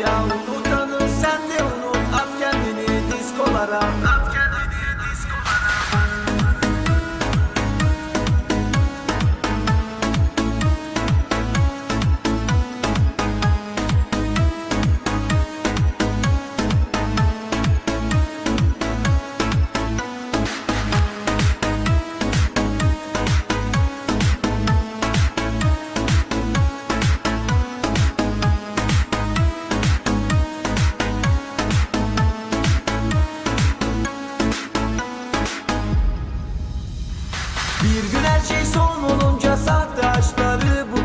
ya. Unutanı sen de unut. At kendini diskolara. At kendini Bir gün her şey son